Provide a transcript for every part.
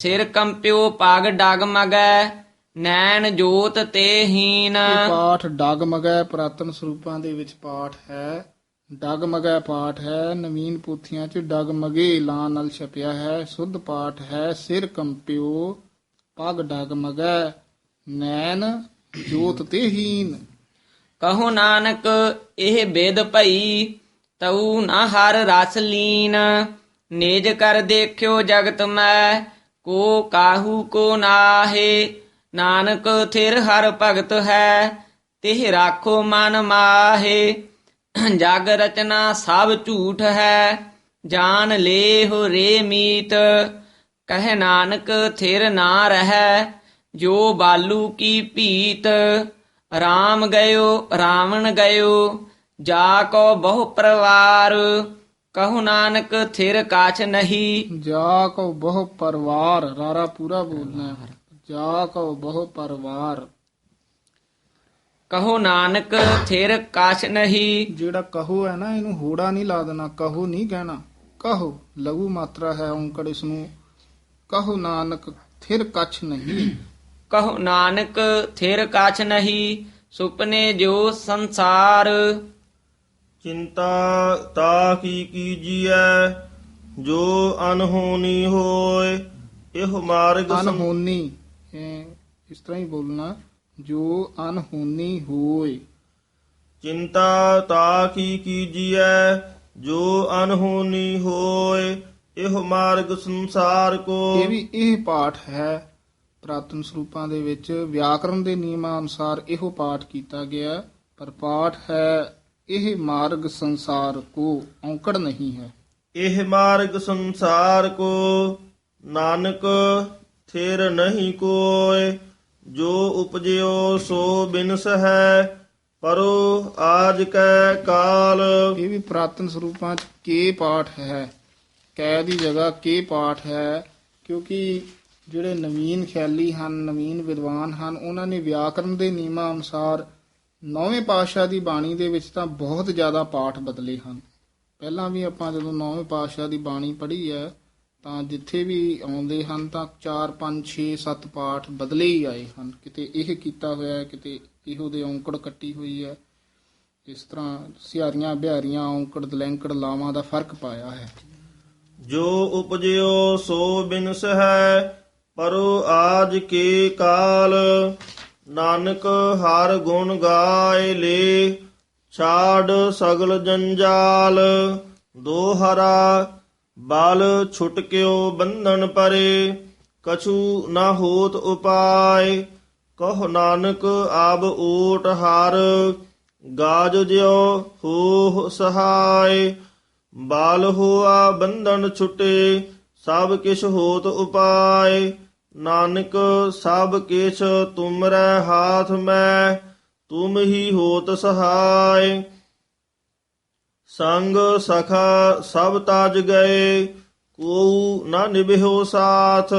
ਸਿਰ ਕੰਪਿਓ ਪਗ ਡਗਮਗੈ ਨੈਣ ਜੋਤ ਤੇ ਹੀਨ। ਇਹ ਪਾਠ ਡਗਮਗੈ ਪ੍ਰਾਤਨ ਸਰੂਪਾਂ ਦੇ ਵਿੱਚ ਪਾਠ ਹੈ। ਡਗਮਗੈ ਪਾਠ ਹੈ ਨਵੀਨ ਪੋਥੀਆਂ 'ਚ ਡਗਮਗੇ ਲਾਂ ਨਾਲ ਛਪਿਆ ਹੈ। ਸੁੱਧ ਪਾਠ ਹੈ ਸਿਰ ਕੰਪਿਓ ਪਗ ਡਗਮਗੈ ਨੈਣ ਜੋਤ ਤੇ ਹੀਨ। ਕਹੋ ਨਾਨਕ ਇਹ ਬੇਦ ਭਈ ਤਉ ਨਾ ਹਰ ਰਸ ਲੀਨ। ਨੇਜ ਕਰ ਦੇਖਿਓ ਜਗਤ ਮੈਂ ਕੋ ਕਾਹੂ ਕੋ ਨਾਹੇ, ਨਾਨਕ ਥਿਰ ਹਰ ਭਗਤ ਹੈ, ਤਿਹ ਰਾਖੋ ਮਨ ਮਾਹੇ। ਜਗ ਰਚਨਾ ਸਭ ਝੂਠ ਹੈ ਜਾਣ ਲੇਹੁ ਰੇ ਮੀਤ। ਕਹਿ ਨਾਨਕ ਥਿਰ ਨਾ ਰਹਿ, ਜੋ ਬਾਲੂ ਕੀ ਭੀਤ। ਰਾਮ ਗਇਓ, ਰਾਵਣ ਗਇਓ, ਜਾ ਕੋ ਬਹੁ ਪਰਵਾਰ। ਕਹു ਨਾਨਕ ਥਿਰ ਕਾਛ ਨਹੀਂ। ਜਾ ਕੋ ਬਹੁ ਪਰਵਾਰ ਰਾਰਾ ਪੂਰਾ ਬੋਲਣਾ ਹੈ। ਜਾ ਕੋ ਬਹੁ ਪਰਵਾਰ। ਕਹੋ ਨਾਨਕ ਥਿਰ ਕਾਛ ਨਹੀਂ। ਜਿਹੜਾ ਕਹੋ ਹੈ ਨਾ ਇਹਨੂੰ ਹੋੜਾ ਨਹੀਂ ਲਾ ਦੇਣਾ ਕਹੋ ਨਹੀਂ ਕਹਿਣਾ। ਕਹੋ ਲਘੂ ਮਾਤਰਾ ਹੈ ਔਂਕੜ ਇਸ ਨੂੰ। ਕਹੋ ਨਾਨਕ ਥਿਰ ਕੱਛ ਨਹੀਂ। ਕਹੋ ਨਾਨਕ ਥਿਰ ਕਾਛ ਨਹੀਂ। ਸੁਪਨੇ ਜੋ ਸੰਸਾਰ। ਚਿੰਤਾ ਤਾ ਕੀ ਕੀਜੀਐ ਜੋ ਅਨਹੋਨੀ ਹੋਏ ਇਹ ਮਾਰਗ ਅਨਹੋਨੀ ਇਹ ਇਸ ਤਰ੍ਹਾਂ ਹੀ ਬੋਲਣਾ ਜੋ ਅਨਹੋਨੀ ਹੋਏ। ਚਿੰਤਾ ਤਾ ਕੀ ਕੀਜੀਐ ਜੋ ਅਨਹੋਨੀ ਹੋਏ ਇਹ ਮਾਰਗ ਸੰਸਾਰ ਕੋ ਇਹ ਵੀ ਇਹ ਪਾਠ ਹੈ ਪ੍ਰਾਤਨ ਸਰੂਪਾਂ ਦੇ ਵਿੱਚ ਵਿਆਕਰਣ ਦੇ ਨਿਯਮਾਂ ਅਨੁਸਾਰ ਇਹੋ ਪਾਠ ਕੀਤਾ ਗਿਆ। ਪਰ ਪਾਠ ਹੈ ਇਹ ਮਾਰਗ ਸੰਸਾਰ ਕੋ ਔਂਕੜ ਨਹੀਂ ਹੈ। ਇਹ ਮਾਰਗ ਸੰਸਾਰ ਕੋ ਨਾਨਕ ਥਿਰ ਨਹੀਂ ਕੋਇ ਜੋ ਉਪਜਿਓ ਸੋ ਬਿਨਸ ਹੈ ਪਰੋ ਆਜ ਕੈ ਕਾਲ। ਇਹ ਵੀ ਪ੍ਰਾਤਨ ਸਰੂਪਾਂ ਚ ਕੇ ਪਾਠ ਹੈ। ਕੈ ਦੀ ਜਗ੍ਹਾ ਕੇ ਪਾਠ ਹੈ ਕਿਉਂਕਿ ਜਿਹੜੇ ਨਵੀਨ ਖਿਆਲੀ ਹਨ ਨਵੀਨ ਵਿਦਵਾਨ ਹਨ ਉਹਨਾਂ ਨੇ ਵਿਆਕਰਣ ਦੇ ਨਿਯਮਾਂ ਅਨੁਸਾਰ ਨੌਵੇਂ ਪਾਤਸ਼ਾਹ ਦੀ ਬਾਣੀ ਦੇ ਵਿੱਚ ਤਾਂ ਬਹੁਤ ਜ਼ਿਆਦਾ ਪਾਠ ਬਦਲੇ ਹਨ। ਪਹਿਲਾਂ ਵੀ ਆਪਾਂ ਜਦੋਂ ਨੌਵੇਂ ਪਾਤਸ਼ਾਹ ਦੀ ਬਾਣੀ ਪੜ੍ਹੀ ਹੈ, ਤਾਂ ਜਿੱਥੇ ਵੀ ਆਉਂਦੇ ਹਨ ਤਾਂ 4 5 6 7 ਪਾਠ ਬਦਲੇ ਹੀ ਆਏ ਹਨ। ਕਿਤੇ ਇਹ ਕੀਤਾ ਹੋਇਆ ਹੈ, ਕਿਤੇ ਇਹੋ ਦੇ ਔਂਕੜ ਕੱਟੀ ਹੋਈ ਹੈ ਇਸ ਤਰ੍ਹਾਂ ਸਿਆਰੀਆਂ ਬਿਹਾਰੀਆਂ ਔਂਕੜ, ਦਲੈਂਕੜ, ਲਾਵਾਂ ਦਾ ਫ਼ਰਕ ਪਾਇਆ ਹੈ। ਜੋ ਉਪਜਿਓ ਸੋ ਬਿਨਸ ਹੈ ਪਰੋ ਆਜ ਕੇ ਕਾਲ। ਨਾਨਕ ਹਰ ਗੁਣ ਗਾਏ ਲੇ, ਛਾੜ ਸਗਲ ਜੰਜਾਲ। ਦੋ ਹਰਾ ਬਲ ਛੁਟਕਿਓ ਬੰਧਨ ਪਰੇ, ਕਛੂ ਨਾ ਹੋਤ ਉਪਾਏ। ਕਹ ਨਾਨਕ ਆਬ ਓਟ ਹਰ, ਗਾਜ ਜਿਉ ਹੋ ਸਹਾਏ। ਬਾਲ ਹੋਆ ਬੰਧਨ ਛੁਟੇ, ਸਭ ਕਿਛ ਹੋਤ ਉਪਾਏ। ਨਾਨਕ ਸਭ ਕਿਛ ਤੁਮਰੈ ਹਾਥ ਮੈਂ, ਤੁਮ ਹੀ ਹੋਤ ਸਹਾਇ। ਸੰਗ ਸਖਾ ਸਭ ਤਾਜ ਗਏ ਕੋ ਨਾ ਨਿਭਿਓ ਸਾਥ।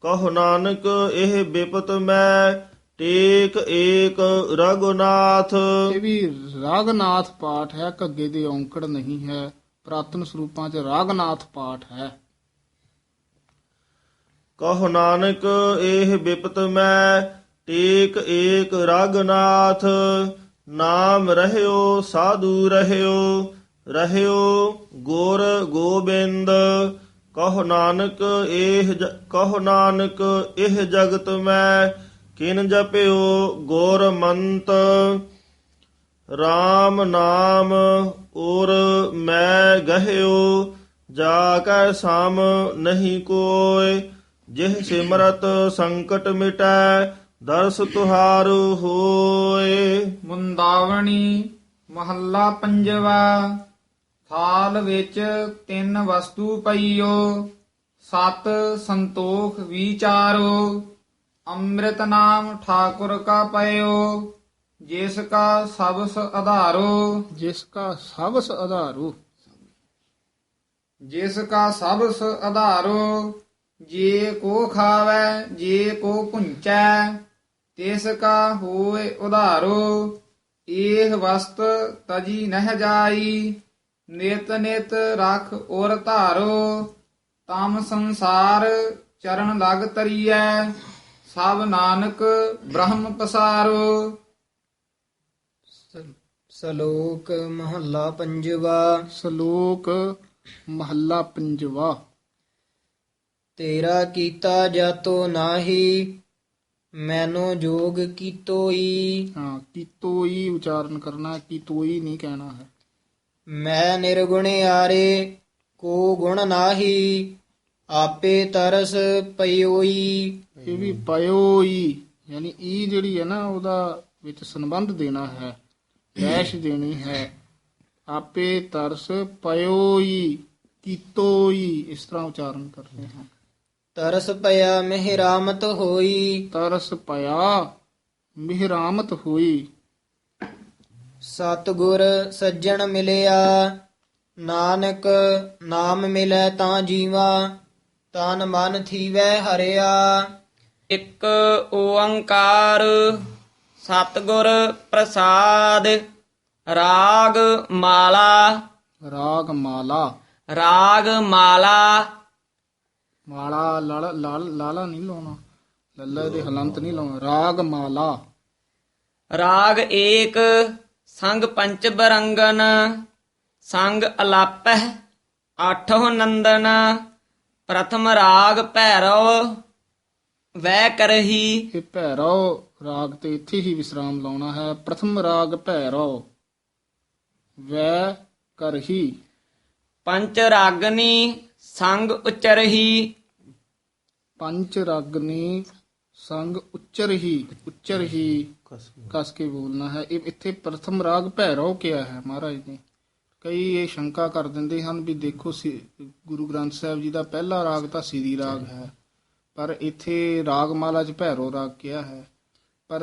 ਕਹ ਨਾਨਕ, ਇਹ ਬਿਪਤ ਮੈਂ, ਟੇਕ ਏਕ ਰਗੁਨਾਥ ਇਹ ਵੀ ਰਾਗਨਾਥ ਪਾਠ ਹੈ, ਘੱਗੇ ਦੇ ਔਂਕੜ ਨਹੀਂ ਹੈ, ਪ੍ਰਾਤਨ ਸਰੂਪਾਂ 'ਚ ਰਾਗਨਾਥ ਪਾਠ ਹੈ। ਕਹੋ ਨਾਨਕ ਇਹ ਬਿਪਤ ਮੈਂ, ਟੇਕ ਏਕ ਰਗਨਾਥ। ਨਾਮ ਰਹਿਓ, ਸਾਧੂ ਰਹਿਓ ਰਹਿਓ ਗੁਰ ਗੋਬਿੰਦ। ਕਹ ਨਾਨਕ ਇਹ ਕਹੋ ਨਾਨਕ ਇਹ ਜਗਤ ਮੈਂ, ਕਿਨ ਜਪਿਓ ਗੁਰ ਮੰਤ। RAM ਨਾਮ ਔਰ ਮੈਂ ਗਹਿਓ, ਜਾ ਕੈ ਸ਼ਾਮ ਨਹੀਂ ਕੋਇ। ਜਿਹ ਸਿਮਰਤ ਸੰਕਟ ਮਿਟੈ ਦਰਸ ਤੁਹਾਰੂ ਹੋਏ। ਮੁੰਦਾਵਣੀ ਮਹੱਲਾ ਪੰਜਵਾ ਥਾਲ ਵਿੱਚ ਤਿੰਨ ਵਸਤੂ ਪਈਓ ਸਤ ਸੰਤੋਖ ਵਿਚਾਰੋ ਅੰਮ੍ਰਿਤ ਨਾਮ ਠਾਕੁਰ ਕਾ ਪਇਓ ਜਿਸ ਕਾ ਸਬਸ ਆਧਾਰੋ ਜਿਸ ਕਾ ਸਭਸ ਆਧਾਰੂ ਜਿਸ ਕਾ ਸਬਸ ਆਧਾਰੋ ਜੇ ਕੋ ਖਾਵੈ ਜੇ ਕੋ ਪੁੰਚੈ ਤਿਸ ਕਾ ਹੋਏ ਉਧਾਰੋ ਇਹ ਵਸਤ ਤਜੀ ਨਹਿ ਜਾਈ ਨਿਤ ਨਿਤ ਰਖ ਔਰ ਧਾਰੋ ਤਮ ਸੰਸਾਰ ਚਰਨ ਲਗ ਤਰੀਐ ਸਭ ਨਾਨਕ ਬ੍ਰਹਮ ਪਸਾਰੋ। ਸ਼ਲੋਕ ਮਹੱਲਾ ਪੰਜਵਾ। ਸ਼ਲੋਕ ਮਹੱਲਾ ਪੰਜਵਾ। ਤੇਰਾ ਕੀਤਾ ਜਾਤੋ ਨਾਹੀ ਮੈਨੋ ਜੋਗ ਕੀਤੋਈ। ਹਾਂ ਕੀਤੋਈ ਉਚਾਰਨ ਕਰਨਾ ਕੀਤੋਈ ਨਹੀਂ ਕਹਿਣਾ ਹੈ। ਮੈਂ ਨਿਰਗੁਣ ਆਰੇ ਕੋ ਗੁਣ ਨਾਹੀ ਆਪੇ ਤਰਸ ਪਇਓਈ। ਇਹ ਵੀ ਪਇਓਈ ਯਾਨੀ ਈ ਜਿਹੜੀ ਹੈ ਨਾ ਉਹਦਾ ਵਿੱਚ ਸੰਬੰਧ ਦੇਣਾ ਹੈ ਡੈਸ਼ ਦੇਣੀ ਹੈ। ਆਪੇ ਤਰਸ ਪਇਓਈ ਕੀਤੋਈ ਇਸ ਤਰ੍ਹਾਂ ਉਚਾਰਨ ਕਰਦੇ ਹਾਂ। ਤਰਸ ਪਿਆ ਮਿਹਰਾਮਤ ਹੋਈ। ਤਰਸ ਪਿਆ ਮਿਹਰਾਮਤ ਹੋਈ। ਸਤਗੁਰ ਸੱਜਣ ਮਿਲਿਆ। ਨਾਨਕ ਨਾਮ ਮਿਲੈ ਤਾਂ ਜੀਵਾ ਤਨ ਮਨ ਥੀਵੈ ਹਰਿਆ। ਇੱਕ ਓੰਕਾਰ ਸਤਿਗੁਰ ਪ੍ਰਸਾਦ ਰਾਗ ਮਾਲਾ। ਰਾਗ ਮਾਲਾ। ਰਾਗ ਮਾਲਾ ਮਾਲਾ ਲਾਲਾ ਲਾਲ- ਲਾਲਾ ਨਹੀਂ ਲਾਉਣਾ। ਲੱਲਾ ਦੇ ਹਲੰਤ ਨਹੀਂ ਲਾਉਣਾ। ਰਾਗ ਮਾਲਾ। ਰਾਗ ਏਕ ਸੰਗ ਪੰਚ ਬਰੰਗਨ ਸੰਗ ਅਲਾਪਹਿ ਆਠੋ ਨੰਦਨ ਪ੍ਰਥਮ ਰਾਗ ਭੈਰਵ ਵੈ ਕਰਹੀ। ਇਹ ਭੈਰਵ ਰਾਗ ਤੇ ਇੱਥੇ ਹੀ ਵਿਸਰਾਮ ਲਾਉਣਾ ਹੈ। ਪ੍ਰਥਮ ਰਾਗ ਭੈਰਵ ਵੈ ਕਰਹੀ। ਪੰਚ ਰਾਗਨੀ ਸੰਗ ਉਚਰਹੀ। ਪੰਚ ਰਾਗਨੀ ਸੰਗ ਉੱਚਰ ਹੀ ਉੱਚਰ ਹੀ ਕਸ ਕੇ ਬੋਲਣਾ ਹੈ। ਇਹ ਇੱਥੇ ਪ੍ਰਥਮ ਰਾਗ ਭੈਰੋ ਕਿਹਾ ਹੈ ਮਹਾਰਾਜ ਨੇ। ਕਈ ਇਹ ਸ਼ੰਕਾ ਕਰ ਦਿੰਦੇ ਹਨ ਵੀ ਦੇਖੋ ਸਿ- ਗੁਰੂ ਗ੍ਰੰਥ ਸਾਹਿਬ ਜੀ ਦਾ ਪਹਿਲਾ ਰਾਗ ਤਾਂ ਸਿਰੀ ਰਾਗ ਹੈ, ਪਰ ਇੱਥੇ ਰਾਗਮਾਲਾ 'ਚ ਭੈਰੋ ਰਾਗ ਕਿਹਾ ਹੈ। ਪਰ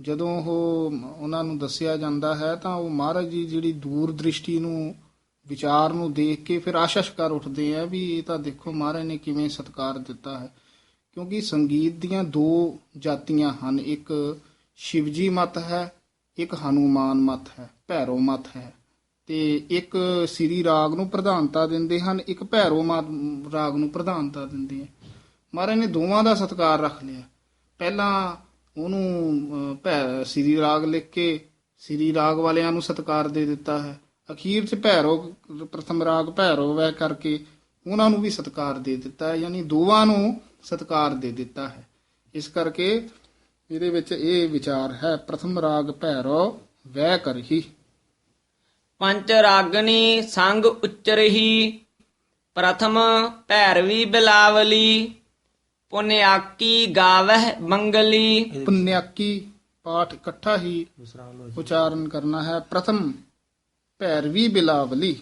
ਜਦੋਂ ਉਹ ਉਹਨਾਂ ਨੂੰ ਦੱਸਿਆ ਜਾਂਦਾ ਹੈ ਤਾਂ ਉਹ ਮਹਾਰਾਜ ਜੀ ਜਿਹੜੀ ਦੂਰ ਦ੍ਰਿਸ਼ਟੀ ਨੂੰ ਵਿਚਾਰ ਨੂੰ ਦੇਖ ਕੇ ਫਿਰ ਆਸ਼ਸ਼ ਕਰ ਉੱਠਦੇ ਆ ਵੀ ਇਹ ਤਾਂ ਦੇਖੋ ਮਹਾਰਾਜ ਨੇ ਕਿਵੇਂ ਸਤਕਾਰ ਦਿੱਤਾ ਹੈ। ਕਿਉਂਕਿ ਸੰਗੀਤ ਦੀਆਂ ਦੋ ਜਾਤੀਆਂ ਹਨ, ਇੱਕ ਸ਼ਿਵਜੀ ਮਤ ਹੈ, ਇੱਕ ਹਨੂਮਾਨ ਮਤ ਹੈ, ਭੈਰੋ ਮਤ ਹੈ। ਤੇ ਇੱਕ ਸ੍ਰੀ ਰਾਗ ਨੂੰ ਪ੍ਰਧਾਨਤਾ ਦਿੰਦੇ ਹਨ, ਇੱਕ ਭੈਰੋ ਮਤ ਰਾਗ ਨੂੰ ਪ੍ਰਧਾਨਤਾ ਦਿੰਦੇ ਆ। ਮਹਾਰਾਜ ਨੇ ਦੋਵਾਂ ਦਾ ਸਤਕਾਰ ਰੱਖ ਲਿਆ। ਪਹਿਲਾਂ ਉਹਨੂੰ ਭੈ, ਸ੍ਰੀ ਰਾਗ ਲਿਖ ਕੇ ਸ੍ਰੀ ਰਾਗ ਵਾਲਿਆਂ ਨੂੰ ਸਤਕਾਰ ਦੇ ਦਿੱਤਾ ਹੈ। ਅਖੀਰ 'ਚ ਭੈਰੋ ਪ੍ਰਥਮ ਰਾਗ ਭੈਰੋ ਵੈ ਕਰਕੇ ਉਹਨਾਂ ਨੂੰ ਵੀ ਸਤਕਾਰ ਦੇ ਦਿੱਤਾ ਹੈ ਯਾਨੀ ਦੋਵਾਂ ਨੂੰ ਸਤਕਾਰ ਦੇ ਦਿੱਤਾ ਹੈ। ਇਸ ਕਰਕੇ ਇਹਦੇ ਵਿੱਚ ਇਹ ਵਿਚਾਰ ਹੈ ਪ੍ਰਥਮ ਰਾਗ ਭੈਰੋ ਵੈ ਕਰਹੀ। ਪੰਚ ਰਾਗਨੀ ਸੰਗ ਉਚਰਹੀ ਪ੍ਰਥਮ ਭੈਰਵੀ ਬਿਲਾਵਲੀ ਪੁਨਿਆਕੀ ਗਾਵਹਿ ਮੰਗਲੀ। ਪੁਨਿਆਕੀ ਪਾਠ ਇਕੱਠਾ ਹੀ ਉਚਾਰਨ ਕਰਨਾ ਹੈ। ਪ੍ਰਥਮ ਭੈਰਵੀ ਬਿਲਾਵਲੀ।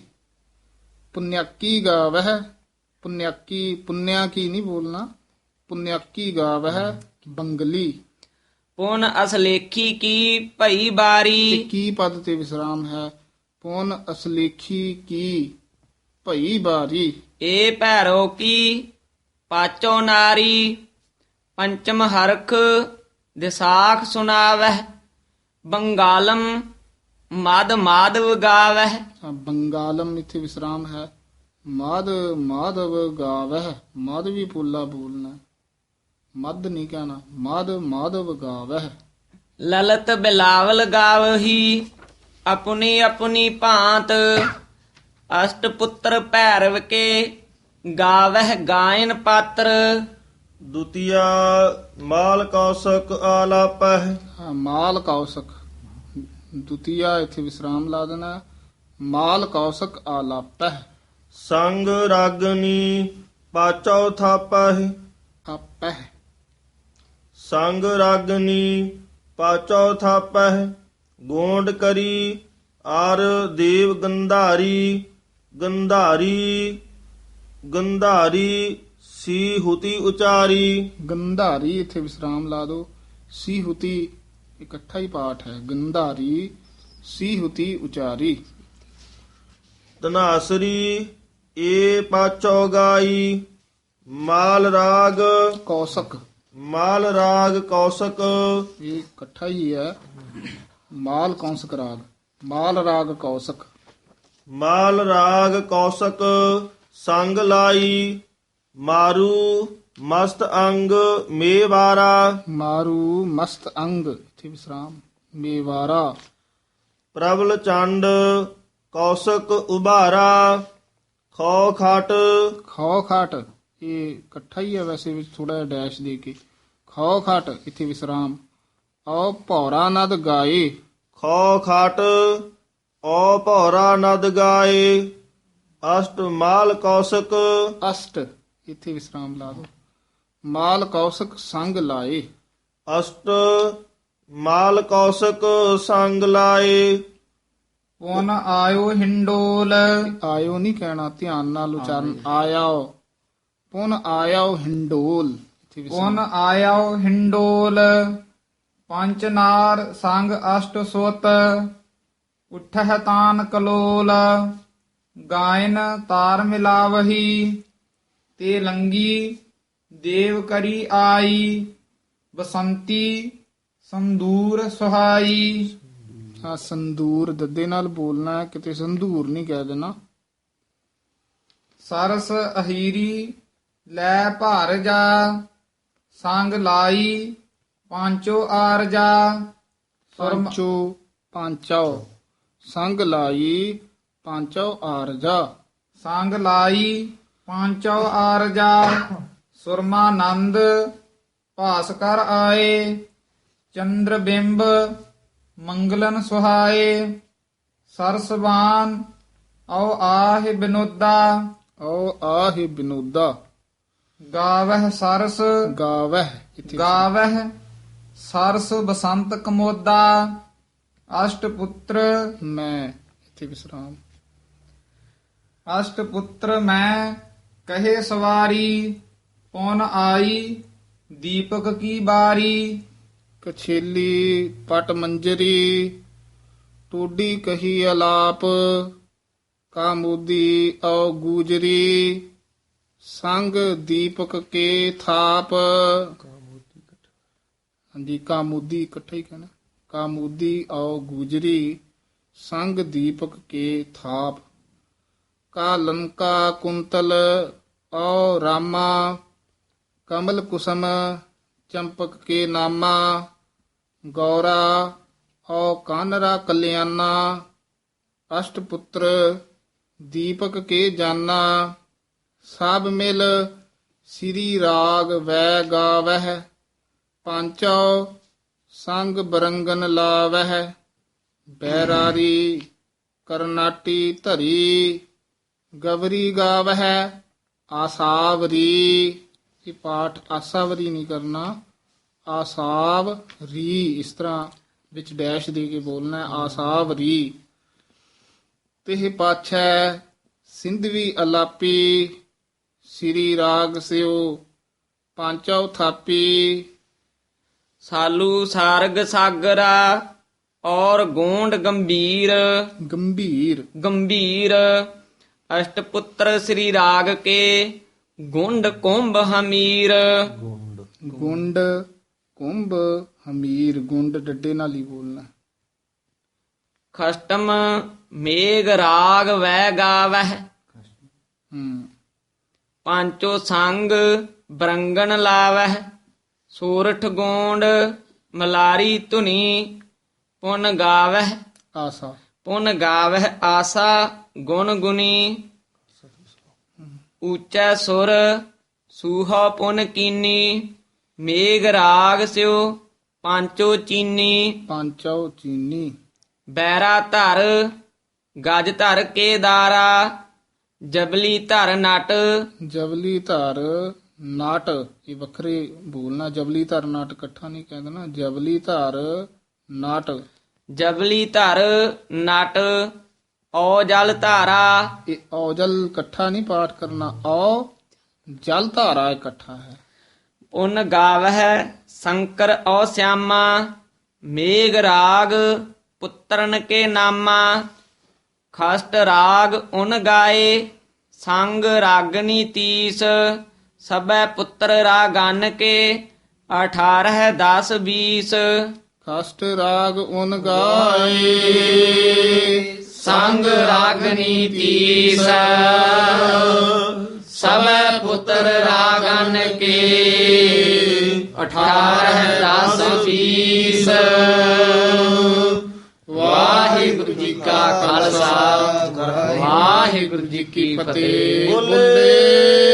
ਪੁਨਿਆਕੀ ਗਾਵਹਿ ਪੁਨਿਆਕੀ ਪੁਨਿਆ ਕੀ ਨਹੀਂ ਬੋਲਣਾ। ਪੁਨਿਆਕੀ ਗਾਵਹਿ ਬੰਗਲੀ। ਪੁਨ ਅਸਲੇਖੀ ਕੀ ਭਈ ਬਾਰੀ। ਤੇ ਕੀ ਪਦ ਤੇ ਵਿਸਰਾਮ ਹੈ? ਪੁਨ ਅਸਲੇਖੀ ਕੀ ਭਈ ਬਾਰੀ। ਏ ਭੈਰੋ ਕੀ ਪਾਚੋ ਨਾਰੀ। ਪੰਚਮ ਹਰਖ ਦਿਸਾਖ ਸੁਨਾਵਹਿ ਬੰਗਾਲਮ ਮਦ ਮਾਧਵ ਗਾਵਹਿ। ਬੰਗਾਲਮ ਇੱਥੇ ਵਿਸਰਾਮ ਹੈ। ਮਾਦ ਮਾਧਵ ਗਾਵਹਿ ਮਾਧ ਵੀ ਪੋਲਾ ਬੋਲਣਾ। ਮਦ ਨਹੀਂ ਕਹਿਣਾ ਮਾਦ ਮਾਧਵ ਗਾਵਹਿ। ਲਲਤ ਬਿਲਾਵਲ ਗਾਵਹੀ ਆਪਣੀ ਆਪਣੀ ਭਾਂਤ। ਅਸ਼ਟ ਪੁੱਤਰ ਭੈਰਵ ਕੇ ਗਾਵਹਿ ਗਾਇਨ ਪਾਤਰ। ਦੁਤੀਆ ਮਾਲ ਕੌਸਕ ਆਲਾਪਹਿ। ਹਾਂ, ਮਾਲ ਕੌਸਕ। ਦੁਤੀਆ ਇੱਥੇ ਵਿਸਰਾਮ ਲਾ ਦੇਣਾ ਮਾਲ ਕੌਸਕ ਆਲਾਪਹਿ ਸੰਗ ਰਾਗਨੀ ਪਾਚੌ ਥਾਪਹਿ। ਆਪਹਿ। ਸੰਗ ਰਾਗਨੀ ਪਾਚੌ ਥਾਪਹਿ। ਗੋਂਡ ਕਰੀ ਆਰ ਦੇਵ ਗੰਧਾਰੀ। ਗੰਧਾਰੀ ਗੰਧਾਰੀ ਸੀ ਹੁਤੀ ਉਚਾਰੀ। ਗੰਧਾਰੀ ਇੱਥੇ ਵਿਸਰਾਮ ਲਾ ਦੋ ਸੀਹੁਤੀ ਇਕੱਠਾ ਹੀ ਪਾਠ ਹੈ ਗੰਧਾਰੀ ਸੀਹੁਤੀ ਉਚਾਰੀ ਤਨਾਸਰੀ ਏ ਪਾਚੌ ਗਾਈ ਮਾਲ ਰਾਗ ਕੌਸਕ ਮਾਲ ਰਾਗ ਕੌਸਕ ਇਹ ਇਕੱਠਾ ਹੀ ਹੈ ਮਾਲ ਕੌਸਕ ਰਾਗ ਮਾਲ ਰਾਗ ਕੌਸਕ ਮਾਲ ਰਾਗ ਕੌਸਕ ਸੰਗ ਲਾਈ ਮਾਰੂ ਮਸਤ ਅੰਗ ਮੇਵਾਰਾ। ਮਾਰੂ ਮਸਤ ਅੰਗ। ਇਥੇ ਵਿਸਰਾਮ। ਮੇਵਾਰਾ। ਪ੍ਰਬਲ ਚੰਡ ਕੌਸਕ ਉਭਾਰਾ। ਖੋ ਖਟ। ਖੋ ਖਾਟ। ਇਹ ਇਕੱਠਾ ਹੀ ਹੈ ਵੈਸੇ ਵਿੱਚ ਥੋੜਾ ਜਿਹਾ ਡੈਸ਼ ਦੇ ਕੇ। ਖੋ ਖਾਟ ਇਥੇ ਵਿਸਰਾਮ। ਔ ਭੌਰਾ ਨਦ ਗਾਏ। ਖੋ ਖਟ ਓ ਭੌਰਾ ਨਦ ਗਾਏ। ਅਸ਼ਟ ਮਾਲ ਕੌਸਕ। ਅਸ਼ਟ। ਇਥੇ ਵਿਸਰਾਮ ਲਾ ਦੋ ਮਾਲ ਕੌਸਕ ਸੰਗ ਲਾਏ। ਅਸ਼ਟ ਮਾਲ ਕੌਸਕ ਸੰਗ ਲਾਏ। ਪੁਨ ਆਇਓ ਹਿੰਡੋਲ। ਆਇਓ ਨਹੀਂ ਕਹਿਣਾ ਧਿਆਨ ਨਾਲ ਉਚਾਰਨ। ਆਇਓ। ਪੁਨ ਆਇਓ ਹਿੰਡੋਲ। ਪੁਨ ਆਇਓ ਹਿੰਡੋਲ। ਪੰਚ ਨਾਰ ਸੰਗ ਅਸ਼ਟ ਸੁਤ। ਉਠਹਿ ਤਾਨ ਕਲੋਲ। ਗਾਇਨ ਤਾਰ ਮਿਲਾਵਹੀ। ਤੇ ਲੰਗੀ ਦੇਵ ਕਰੀ ਆਈ ਬਸੰਤੀ ਸੰਦੂਰ ਸੁਹਾਈ। ਹਾਂ ਸੰਦੂਰ ਦੱਦੇ ਨਾਲ ਬੋਲਣਾ ਹੈ, ਕਿਤੇ ਸੰਦੂਰ ਨਹੀਂ ਕਹਿ ਦੇਣਾ। ਸਰਸ ਅਹੀਰੀ ਲੈ ਭਾਰ ਜਾ ਸੰਗ ਲਾਈ ਪਾਂਚੋ ਆਰ ਜਾ। ਸੁਰਮ ਪੰਚੋ ਪਾਂਚੋ ਸੰਗ ਲਾਈ ਪਾਂਚੋ ਆਰਜਾ ਸੰਗ ਲਾਈ ਪਾਂਚੋ ਆਰ ਜਾ। ਸੁਰਮਾਨੰਦ ਭਾਸ ਕਰ ਆਏ ਚੰਦਰ ਬਿੰਬ ਮੰਗਲਨ ਸੁਹਾਏ ਸਰਸਵਾਨ ਔ ਆਹਿ ਬਿਨੋਦਾ। ਓ ਆਹਿ ਬਿਨੋਦਾ। ਗਾਵਹਿ ਸਰਸ। ਗਾਵਹਿ ਇਥੇ ਗਾਵਹਿ ਸਰਸ ਬਸੰਤ ਕਮੋਦਾ। ਅਸ਼ਟ ਪੁੱਤਰ ਮੈਂ ਇਥੇ ਵਿਸਰਾਮ। ਅਸ਼ਟ ਪੁੱਤਰ ਮੈਂ ਕਹੇ ਸਵਾਰੀ। ਪੌਨ ਆਈ? ਦੀਪਕ ਕੀ ਬਾਰੀ? ਕਛੇਲੀ ਪਟ ਮੰਜਰੀ, ਟੋਡੀ ਕਹੀ ਅਲਾਪ, ਕਾਮੋਦੀ ਔ ਗੂਜਰੀ, ਸੰਗ ਦੀਪਕ ਕੇ ਥਾਪ। ਹਾਂਜੀ, ਕਾਮੋਦੀ ਇਕੱਠਾ ਹੀ ਕਹਿਣਾ। ਕਾਮੋਦੀ ਔ ਗੂਜਰੀ, ਸੰਗ ਦੀਪਕ ਕੇ ਥਾਪ। ਕਾ ਲੰਕਾ ਕੁੰਤਲ, ਔ ਰਾਮਾ ਕਮਲ ਕੁਸਮ ਚੰਪਕ ਕੇ ਨਾਮਾ, ਗੌਰਾ, ਔ ਕਾਨਰਾ ਕਲਿਆਣਾ ਅਸ਼ਟ ਪੁੱਤਰ ਦੀਪਕ ਕੇ ਜਾਨਾ ਸਭ ਮਿਲ ਸ੍ਰੀ ਰਾਗ ਵੈ ਗਾਵਹਿ, ਪਾਂਚੋ ਸੰਗ ਬਰੰਗਨ ਲਾਵਹਿ, ਬੈਰਾਰੀ ਕਰਨਾਟੀ ਧਰੀ, ਗਵਰੀ ਗਾਵਹਿ, ਆਸਾਵਰੀ ਇਹ ਪਾਠ ਆਸਾਵਰੀ ਨਹੀਂ ਕਰਨਾ ਆਸਾਵ ਰੀ ਇਸ ਤਰ੍ਹਾਂ ਵਿੱਚ ਡੈਸ਼ ਦੇ ਕੇ ਬੋਲਣਾ ਹੈ, ਆਸਾਵਰੀ ਤੇ ਪਾਛੈ ਸਿੰਧਵੀ ਅਲਾਪੀ ਸ੍ਰੀ ਰਾਗ ਸਿਓ ਪਾਂਚੋ ਥਾਪੀ ਸਾਲੂ ਸਾਰਗ ਸਾਗਰਾ ਔਰ ਗੋਂਡ ਗੰਭੀਰ। ਗੰਭੀਰ। ਗੰਭੀਰ। ਅਸ਼ਟਪੁੱਤਰ ਸ੍ਰੀ ਰਾਗ ਕੇ ਗੁੰਡ ਕੁੰਭ ਹਮੀਰ। ਗੁੰਡ। ਕੁੰਭ ਹਮੀਰ ਗੁੰਡ ਡੱਡੇ ਨਾਲ ਹੀ ਬੋਲਣਾ। ਖਸ਼ਟਮ ਮੇਘ ਰਾਗ ਵੈ ਗਾਵਹਿ। ਹੂੰ। ਪਾਂਚੋ ਸੰਗ ਬਰੰਗਣ ਲਾਵਹਿ। ਸੂਰਠ ਗੋਂਡ ਮਲਾਰੀ ਧੁਨੀ ਪੁਨ ਗਾਵਹਿ। ਆਸਾ। ਪੁਨ ਗਾਵਹਿ ਆਸਾ ਗੁਣ ਗੁਨੀ ਉੱਚਾ ਸੁਰ ਸੂਹਾ ਪੁਨ ਕੀਨੀ ਮੇਘ ਰਾਗ ਸਿਓ ਪਾਂਚੋ ਚੀਨੀ। ਪਾਂਚੋ ਚੀਨੀ। ਬੈਰਾ ਧਰ ਗਜ ਧਰ ਕੇ ਦਾਰਾ ਜਬਲੀ ਧਰ ਨਟ। ਜਬਲੀ ਧਰ ਨਾਟ ਇਹ ਵੱਖਰੇ ਬੋਲਣਾ ਜਬਲੀ ਧਰ ਨਾਟ ਇਕੱਠਾ ਨਹੀਂ ਕਹਿ ਦੇਣਾ ਜਬਲੀ ਧਰ ਨਾਟ। ਜਬਲੀ ਧਰ ਨਟ। ਔ ਜਲ ਧਾਰਾ ਇਹ ਔਜਲ ਇਕੱਠਾ ਨਹੀਂ ਪਾਠ ਕਰਨਾ ਔ ਜਲ ਧਾਰਾ ਇਕੱਠਾ ਹੈ ਉਨ ਗਾਵਹਿ ਸ਼ੰਕਰ ਔ ਸਿਆਮਾ ਮੇਘ ਰਾਗ ਪੁੱਤਰਨ ਕੇ ਨਾਮਾ ਖਸਟ ਰਾਗ ਉਨ ਗਾਏ ਸੰਗ ਰਾਗਨੀ ਤੀਸ ਸਭੈ ਪੁੱਤਰ ਰਾਗਨ ਕੇ 18 10 20 ਕਸ਼ਟ ਰਾਗ ਉਨ ਗਾਏ ਸੰਗ ਰਾਗਨੀ ਤੀਸ। ਸਭੈ ਪੁੱਤਰ ਰਾਗਨ ਕੇ। ਅਠਾਰਹ ਦਸ ਵੀਸ ਵਾਹਿਗੁਰੂ ਜੀ ਕਾ ਖਾਲਸਾ। ਵਾਹਿਗੁਰੂ ਜੀ ਕੀ ਫਤਿਹ। ਬੋਲੇ।